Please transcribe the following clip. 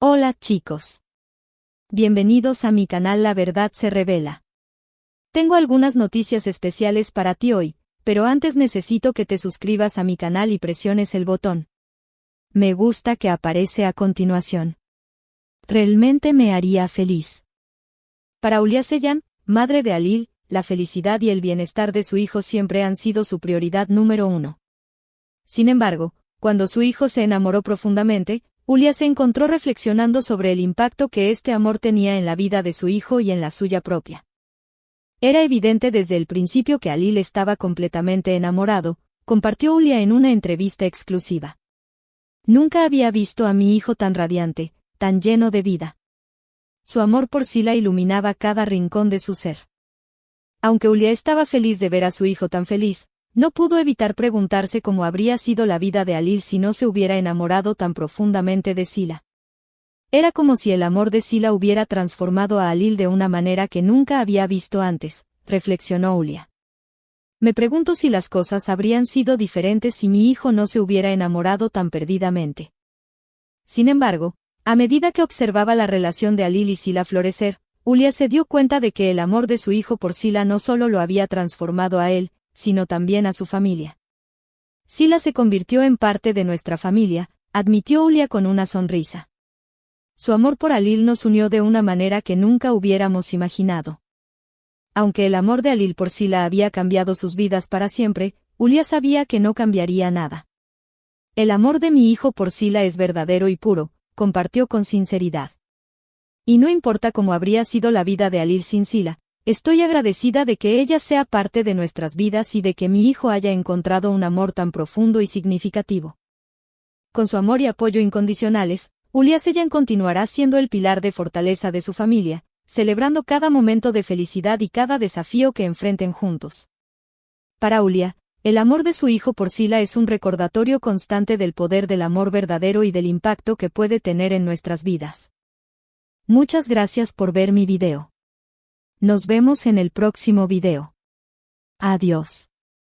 Hola chicos. Bienvenidos a mi canal La Verdad se revela. Tengo algunas noticias especiales para ti hoy, pero antes necesito que te suscribas a mi canal y presiones el botón. Me gusta que aparece a continuación. Realmente me haría feliz. Para Ulia madre de Alil, la felicidad y el bienestar de su hijo siempre han sido su prioridad número uno. Sin embargo, cuando su hijo se enamoró profundamente, Ulia se encontró reflexionando sobre el impacto que este amor tenía en la vida de su hijo y en la suya propia. Era evidente desde el principio que Alil estaba completamente enamorado, compartió Ulia en una entrevista exclusiva. Nunca había visto a mi hijo tan radiante, tan lleno de vida. Su amor por Sila iluminaba cada rincón de su ser. Aunque Ulia estaba feliz de ver a su hijo tan feliz, no pudo evitar preguntarse cómo habría sido la vida de Alil si no se hubiera enamorado tan profundamente de Sila. Era como si el amor de Sila hubiera transformado a Alil de una manera que nunca había visto antes, reflexionó Ulia. Me pregunto si las cosas habrían sido diferentes si mi hijo no se hubiera enamorado tan perdidamente. Sin embargo, a medida que observaba la relación de Alil y Sila florecer, Ulia se dio cuenta de que el amor de su hijo por Sila no solo lo había transformado a él, sino también a su familia. Sila se convirtió en parte de nuestra familia, admitió Ulia con una sonrisa. Su amor por Alil nos unió de una manera que nunca hubiéramos imaginado. Aunque el amor de Alil por Sila había cambiado sus vidas para siempre, Ulia sabía que no cambiaría nada. El amor de mi hijo por Sila es verdadero y puro, compartió con sinceridad. Y no importa cómo habría sido la vida de Alil sin Sila, Estoy agradecida de que ella sea parte de nuestras vidas y de que mi hijo haya encontrado un amor tan profundo y significativo. Con su amor y apoyo incondicionales, Ulia Seyan continuará siendo el pilar de fortaleza de su familia, celebrando cada momento de felicidad y cada desafío que enfrenten juntos. Para Ulia, el amor de su hijo por Sila es un recordatorio constante del poder del amor verdadero y del impacto que puede tener en nuestras vidas. Muchas gracias por ver mi video. Nos vemos en el próximo video. Adiós.